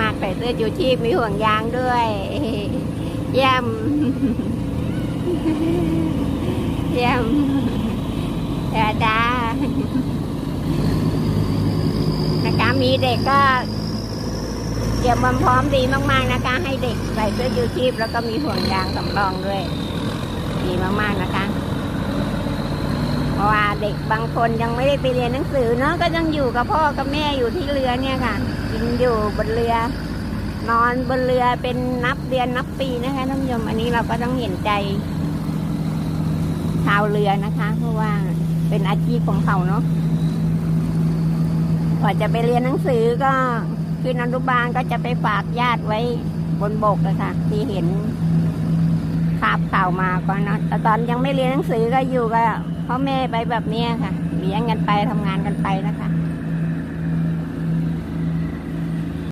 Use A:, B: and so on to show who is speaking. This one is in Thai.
A: มากใส่เสื้อชูชีพมีห่วงยางด้วย เยี่ยม เยี่ยมเดาดานะคะมีเด็กก็เตรียมความพร้อมดีมาก ๆ นะคะ ให้เด็กใส่เสื้อชูชีพแล้วก็มีห่วงยางสำรองด้วย ดีมาก ๆ นะคะเพราะว่าเด็กบางคนยังไม่ได้ไปเรียนหนังสือเนาะก็ยังอยู่กับพ่อกับแม่อยู่ที่เรือเนี่ยค่ะ กินอยู่บนเรือ นอนบนเรือเป็นนับเดือนนับปีนะคะท่านผู้ชมอันนี้เราก็ต้องเห็นใจ ชาวเรือนะคะ เพราะว่าเป็นอาชีพของเขาเนาะกว่าจะไปเรียนหนังสือก็คือนอนุบาลก็จะไปฝากญาติไว้บนบกอะค่ะ ที่เห็นภาพข่าวมาก็เนาะแต่ตอนยังไม่เรียนหนังสือก็อยู่กับพ่อแม่ไปแบบนี้ค่ะเลี้ยงกันไปทำงานกันไปนะคะ